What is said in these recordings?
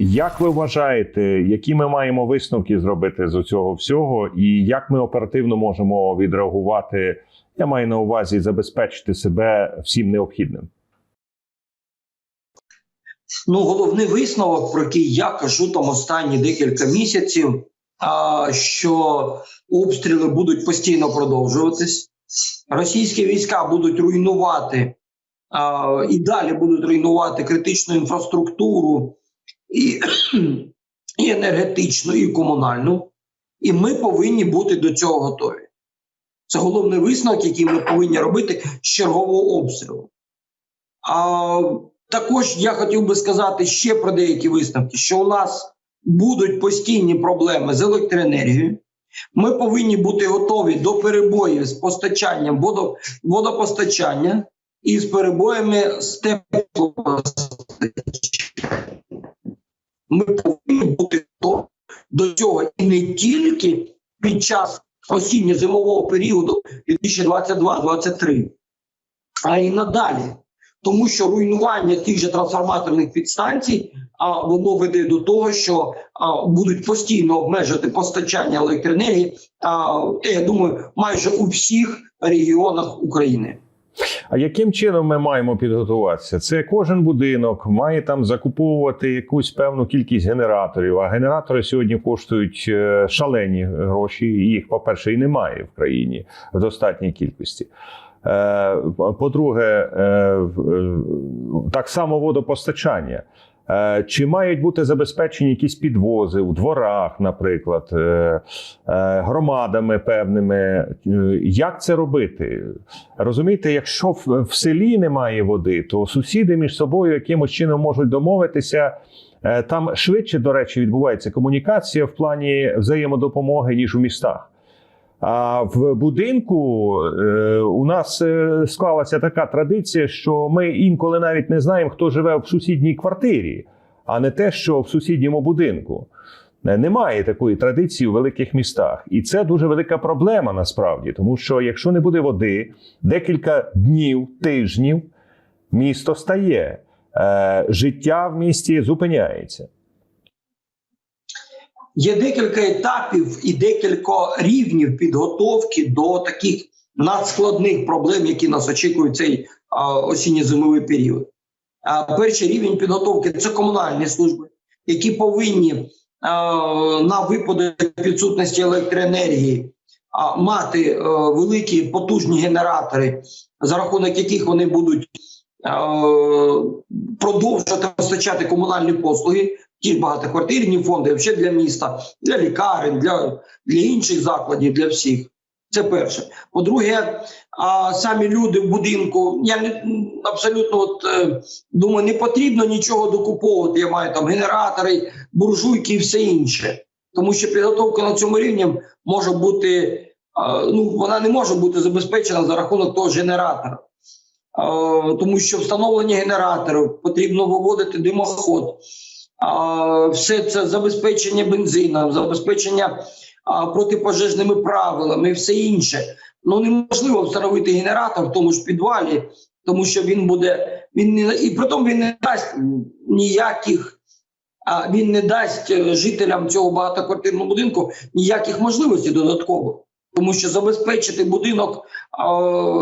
Як ви вважаєте, які ми маємо висновки зробити з цього всього, і як ми оперативно можемо відреагувати? Я маю на увазі забезпечити себе всім необхідним. Ну, головний висновок, про який я кажу там останні декілька місяців, що обстріли будуть постійно продовжуватись. Російські війська будуть руйнувати і далі будуть руйнувати критичну інфраструктуру і, і енергетичну, і комунальну. І ми повинні бути до цього готові. Це головний висновок, який ми повинні робити з чергового обстрілу. А, також я хотів би сказати ще про деякі висновки, що у нас будуть постійні проблеми з електроенергією. Ми повинні бути готові до перебоїв з постачанням водопостачання і з перебоями з теплопостачанням. Ми повинні бути до цього і не тільки під час осінньо-зимового періоду 2022-2023, а й надалі. Тому що руйнування тих же трансформаторних підстанцій а воно веде до того, що а, будуть постійно обмежити постачання електроенергії. А я думаю, майже у всіх регіонах України. А яким чином ми маємо підготуватися? Це кожен будинок має там закуповувати якусь певну кількість генераторів. А генератори сьогодні коштують е, шалені гроші. Їх, по-перше, і немає в країні в достатній кількості. Е, По-друге, е, так само водопостачання. Е, Чи мають бути забезпечені якісь підвози у дворах, наприклад, е, е, громадами певними? Як це робити? Розумієте, якщо в, селі немає води, то сусіди між собою якимось чином можуть домовитися. Там швидше, до речі, відбувається комунікація в плані взаємодопомоги, ніж у містах. А в будинку е, у нас е, склалася така традиція, що ми інколи навіть не знаємо, хто живе в сусідній квартирі, а не те, що в сусідньому будинку. Е, Немає такої традиції у великих містах, і це дуже велика проблема насправді, тому що якщо не буде води, декілька днів, тижнів місто стає, життя в місті зупиняється. Є декілька етапів і декілька рівнів підготовки до таких надскладних проблем, які нас очікують цей осінньо-зимовий період. Перший рівень підготовки це комунальні служби, які повинні на випадок відсутності електроенергії мати е, великі потужні генератори, за рахунок яких вони будуть продовжувати постачати комунальні послуги, ті багатоквартирні фонди, взагалі для міста, для лікарень, для, для інших закладів, для всіх. Це перше. По-друге, а, самі люди в будинку. Я не абсолютно от, е, думаю, не потрібно нічого докуповувати. Я маю там генератори, буржуйки і все інше. Тому що підготовка на цьому рівні може бути, ну вона не може бути забезпечена за рахунок того генератора. Тому що встановлення генераторів потрібно виводити димоход. Все це забезпечення бензином, забезпечення протипожежними правилами і все інше. Ну неможливо встановити генератор в тому ж підвалі, тому що він буде він не і при тому він не дасть ніяких, а він не дасть е, жителям цього багатоквартирного будинку ніяких можливостей додатково. Тому що забезпечити будинок а,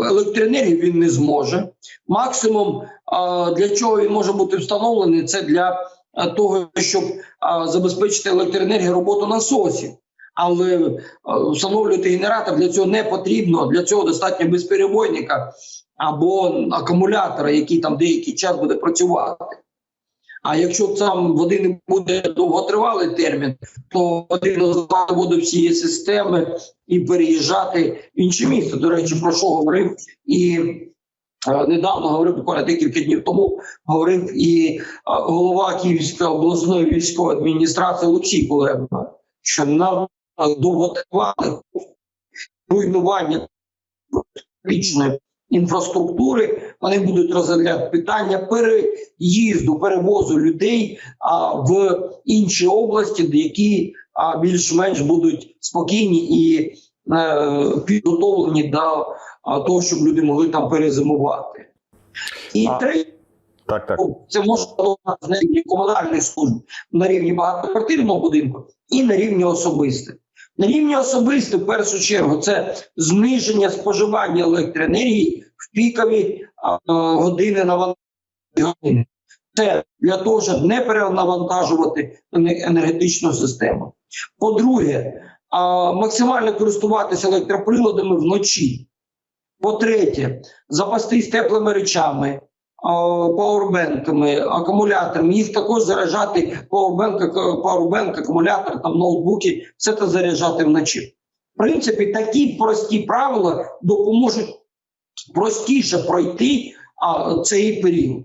електроенергією він не зможе. Максимум, для чого він може бути встановлений, це для того, щоб забезпечити електроенергію роботу насосів. Але е, встановлювати генератор для цього не потрібно. Для цього достатньо безперебойника або акумулятора, який там деякий час буде працювати. А якщо там води не буде довготривалий термін, то потрібно здавати воду всієї системи і переїжджати в інше місце. До речі, про що говорив і е, недавно говорив буквально декілька днів тому. Говорив і е, голова Київської обласної військової адміністрації Олексій Кулеба, що на довготривалих руйнування критичної інфраструктури вони будуть розглядати питання переїзду, перевозу людей в інші області, які більш-менш будуть спокійні і е, підготовлені до а, того, щоб люди могли там перезимувати. І А- третє. Так, так. Ну, Це може бути на рівні комунальних служб, на рівні багатоквартирного будинку і на рівні особистих. На рівні особистих, в першу чергу, це зниження споживання електроенергії в пікові а, години навантаження. Це для того, щоб не перенавантажувати енергетичну систему. По-друге, максимально користуватися електроприладами вночі. По-третє, запастись теплими речами, пауербенками, акумуляторами. Їх також заряджати пауербенк, пауербенк, акумулятор, там ноутбуки, все це заряджати вночі. В принципі, такі прості правила допоможуть простіше пройти а, цей період.